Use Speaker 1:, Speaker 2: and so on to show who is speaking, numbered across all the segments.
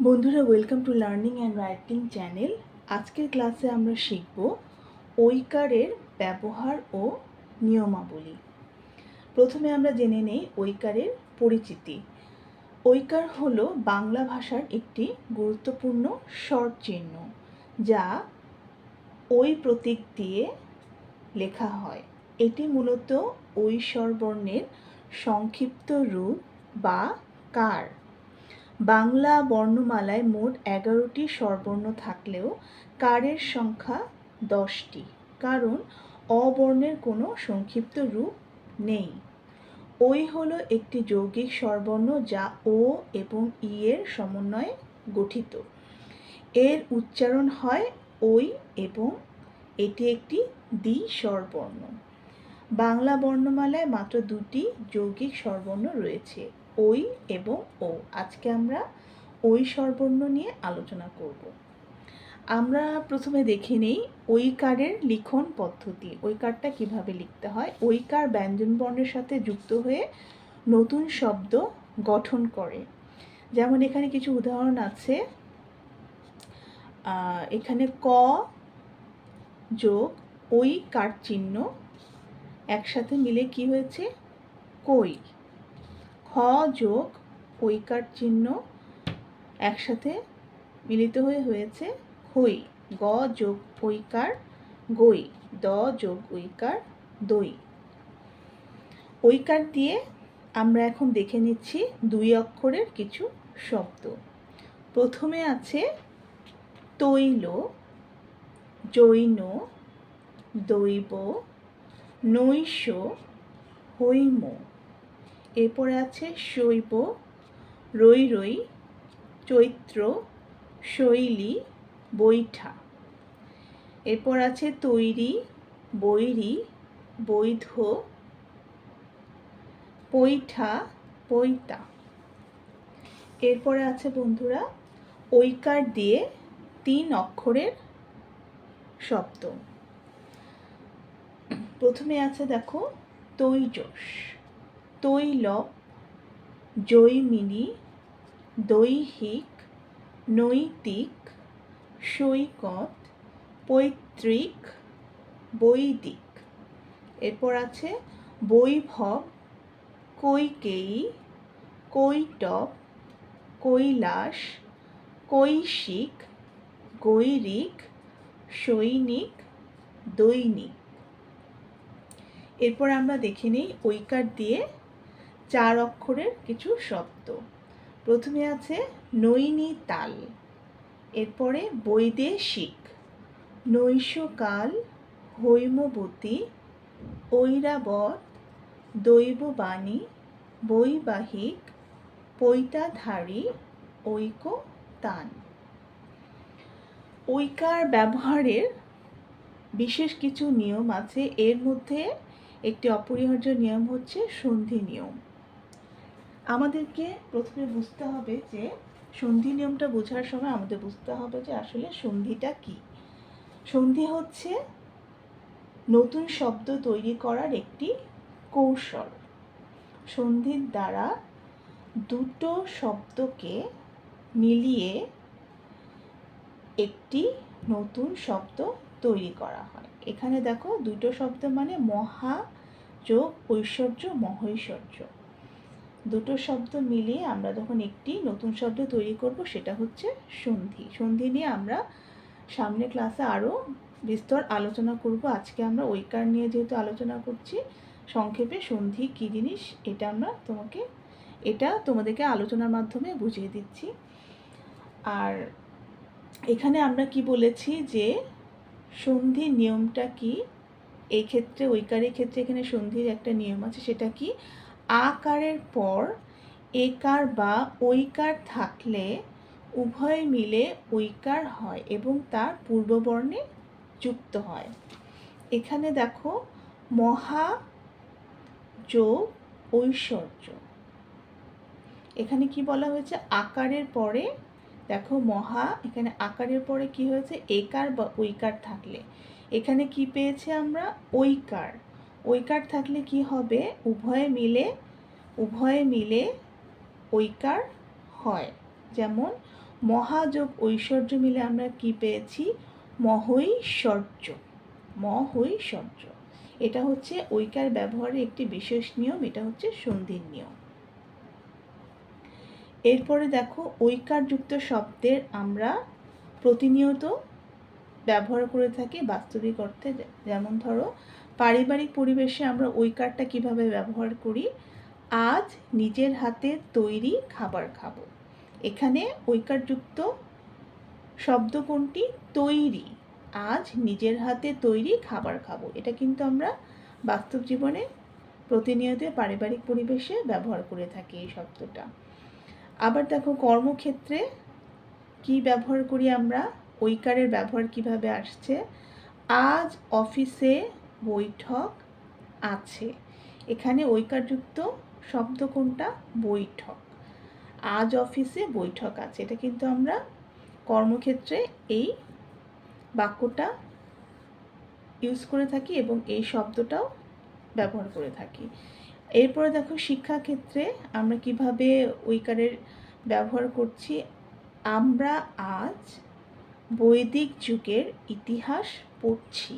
Speaker 1: বন্ধুরা welcome to learning and writing channel আজকের ক্লাসে আমরা শিখব ঐকারের ব্যবহার ও নিয়মাবলী। প্রথমে আমরা জেনে নেই ঐকারের পরিচিতি। ঐকার হলো বাংলা ভাষার একটি গুরুত্বপূর্ণ স্বর চিহ্ন, যা ওই প্রতীক দিয়ে লেখা হয়। এটি মূলত ওই স্বরবর্ণের সংক্ষিপ্ত রূপ বা কার। বাংলা বর্ণমালায় মোট এগারোটি স্বরবর্ণ থাকলেও কারের সংখ্যা দশটি, কারণ অবর্ণের কোনো সংক্ষিপ্ত রূপ নেই। ওই হলো একটি যৌগিক স্বরবর্ণ যা ও এবং ই এর সমন্বয়ে গঠিত। এর উচ্চারণ হয় ওই এবং এটি একটি দ্বি স্বরবর্ণ। বাংলা বর্ণমালায় মাত্র দুটি যৌগিক স্বরবর্ণ রয়েছে। ওই এবং ও। আজকে আমরা ওই স্বরবর্ণ নিয়ে আলোচনা করব। আমরা প্রথমে দেখে নেই ঐকারের লিখন পদ্ধতি। ঐকারটা কীভাবে লিখতে হয়? ঐকার ব্যঞ্জন বর্ণের সাথে যুক্ত হয়ে নতুন শব্দ গঠন করে। যেমন এখানে কিছু উদাহরণ আছে। এখানে ক যোগ ওই কার চিহ্ন একসাথে মিলে কি হয়েছে? কই। খ যোগ ঐকার চিহ্ন একসাথে মিলিত হয়ে হয়েছে খই। গ যোগ ঐকার গই। দ যোগ ঐকার দই। ঐকার দিয়ে আমরা এখন দেখে নিচ্ছি দুই অক্ষরের কিছু শব্দ। প্রথমে আছে তৈল, জৈন, দৈব, নৈশ, হৈম। এরপরে আছে শৈব, রৈ রৈ, চৈত্র, শৈলী, বৈঠা। এরপর আছে তৈরি, বৈরি, বৈধ, পৈঠা, পৈতা। এরপরে আছে বন্ধুরা, ঐকার দিয়ে তিন অক্ষরের শব্দ। প্রথমে আছে দেখো, তৈজস। তৈলব জৈমিনী দৈহিক নৈতিক সৈকত পৈতৃক বৈদিক। এরপর আছে বৈভব, কৈকেয়ী, কৈটব, কৈলাস, কৈশিক, গৈরিক, সৈনিক, দৈনিক। এরপর আমরা দেখে নিই ঐকার দিয়ে চার অক্ষরের কিছু শব্দ। প্রথমে আছে নৈনিতাল, এরপরে বৈদেশিক, নৈশকাল, হৈমবতী, ঐরাবত, দৈববাণী, বৈবাহিক, পৈতাধারী ঐক তান ঐকার ব্যবহারের বিশেষ কিছু নিয়ম আছে। এর মধ্যে একটি অপরিহার্য নিয়ম হচ্ছে সন্ধি নিয়ম। আমাদেরকে প্রথমে বুঝতে হবে যে সন্ধি নিয়মটা বোঝার সময় আমাদের বুঝতে হবে যে আসলে সন্ধিটা কি। সন্ধি হচ্ছে নতুন শব্দ তৈরি করার একটি কৌশল। সন্ধির দ্বারা দুটো শব্দকে মিলিয়ে একটি নতুন শব্দ তৈরি করা হয়। এখানে দেখো দুটো শব্দ মানে মহা যোগ ঐশ্বর্য মহৈশ্বর্য। দুটো শব্দ মিলিয়ে আমরা যখন একটি নতুন শব্দ তৈরি করব, সেটা হচ্ছে সন্ধি। সন্ধি নিয়ে আমরা সামনে ক্লাসে আরও বিস্তর আলোচনা করব। আজকে আমরা ঐকার নিয়ে যেহেতু আলোচনা করছি, সংক্ষেপে সন্ধি কী জিনিস এটা আমরা তোমাকে, এটা তোমাদেরকে আলোচনার মাধ্যমে বুঝিয়ে দিচ্ছি। আর এখানে আমরা কি বলেছি যে সন্ধির নিয়মটা কি? এই ক্ষেত্রে ঐকারের ক্ষেত্রে এখানে সন্ধির একটা নিয়ম আছে, সেটা কি? আকারের পর একার বা ঐকার থাকলে উভয় মিলে ঐকার হয় এবং তার পূর্ববর্ণে যুক্ত হয়। এখানে দেখো, মহা যোগ ঐশ্বর্য। এখানে কি বলা হয়েছে? আকারের পরে, দেখো মহা, এখানে আকারের পরে কি হয়েছে? একার বা ঐকার থাকলে। এখানে কি পেয়েছে আমরা? ঐকার। ঐকার থাকলে কি হবে? উভয়ে মিলে উভয়ে মিলে ঐকার হয়। যেমন, মহাযোগ ঐশ্বর্য মিলে আমরা কি পেয়েছি? মহৈশ্বর্য। মহৈশ্বর্য। এটা হচ্ছে ঐকার ব্যবহারের একটি বিশেষ নিয়ম, এটা হচ্ছে সন্ধির নিয়ম। এরপরে দেখো, ঐকারযুক্ত শব্দের আমরা প্রতিনিয়ত ব্যবহার করে থাকি বাস্তবিক অর্থে। যেমন ধরো পারিবারিক পরিবেশে আমরা ঐকারটা কীভাবে ব্যবহার করি? আজ নিজের হাতে তৈরি খাবার খাব। এখানে ঐকারযুক্ত শব্দ কোনটি তৈরি। আজ নিজের হাতে তৈরি খাবার খাব। এটা কিন্তু আমরা বাস্তব জীবনে প্রতিনিয়ত পারিবারিক পরিবেশে ব্যবহার করে থাকি এই শব্দটা। আবার দেখো কর্মক্ষেত্রে কি ব্যবহার করি আমরা? ঐকারের ব্যবহার কীভাবে আসছে? আজ অফিসে বৈঠক আছে। এখানে ঐকারযুক্ত শব্দ কোনটা? বৈঠক। আজ অফিসে বৈঠক আছে। এটা কিন্তু আমরা কর্মক্ষেত্রে এই বাক্যটা ইউজ করে থাকি এবং এই শব্দটাও ব্যবহার করে থাকি। এরপরে দেখো, শিক্ষাক্ষেত্রে আমরা কীভাবে ঐকারের ব্যবহার করছি? আমরা আজ বৈদিক যুগের ইতিহাস পড়ছি।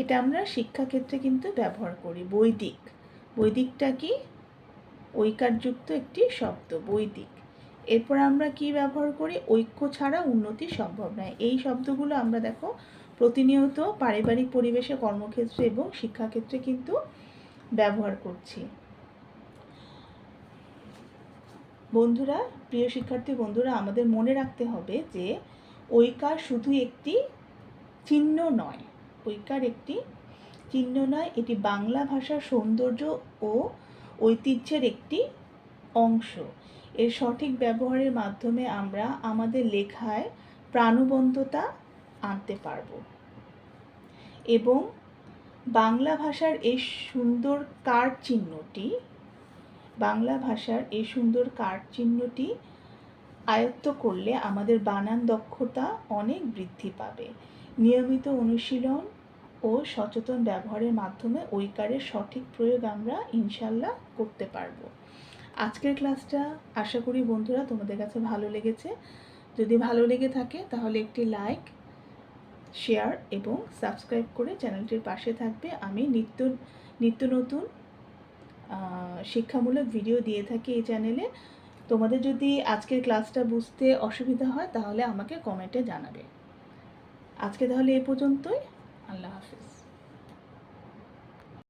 Speaker 1: এটা আমরা শিক্ষাক্ষেত্রে কিন্তু ব্যবহার করি, বৈদিক। বৈদিকটা কি? ঐকারযুক্ত একটি শব্দ, বৈদিক। এরপর আমরা কি ব্যবহার করি? ঐক্য ছাড়া উন্নতি সম্ভব নয়। এই শব্দগুলো আমরা দেখো প্রতিনিয়ত পারিবারিক পরিবেশে, কর্মক্ষেত্রে এবং শিক্ষাক্ষেত্রে কিন্তু ব্যবহার করছি। বন্ধুরা, প্রিয় শিক্ষার্থী বন্ধুরা, আমাদের মনে রাখতে হবে যে ঐকার শুধু একটি চিহ্ন নয়। ঐকার একটি চিহ্ন নয়, এটি বাংলা ভাষার সৌন্দর্য ও ঐতিহ্যের একটি অংশ। এর সঠিক ব্যবহারের মাধ্যমে আমরা আমাদের লেখায় প্রাণবন্ততা আনতে পারব এবং বাংলা ভাষার এই সুন্দর কার চিহ্নটি, বাংলা ভাষার এই সুন্দর কার চিহ্নটি আয়ত্ত করলে আমাদের বানান দক্ষতা অনেক বৃদ্ধি পাবে। নিয়মিত অনুশীলন ও সচেতন ব্যবহারের মাধ্যমে ঐকারের সঠিক প্রয়োগ আমরা ইনশাল্লাহ করতে পারব। আজকের ক্লাসটা আশা করি বন্ধুরা তোমাদের কাছে ভালো লেগেছে। যদি ভালো লেগে থাকে তাহলে একটি লাইক, শেয়ার এবং সাবস্ক্রাইব করে চ্যানেলটির পাশে থাকবে। আমি নিত্য নিত্য নতুন শিক্ষামূলক ভিডিও দিয়ে থাকি এই চ্যানেলে। তোমাদের যদি আজকের ক্লাসটা বুঝতে অসুবিধা হয় তাহলে আমাকে কমেন্টে জানাবে। আজকে তাহলে এ পর্যন্তই। আল্লাহ হাফিজ।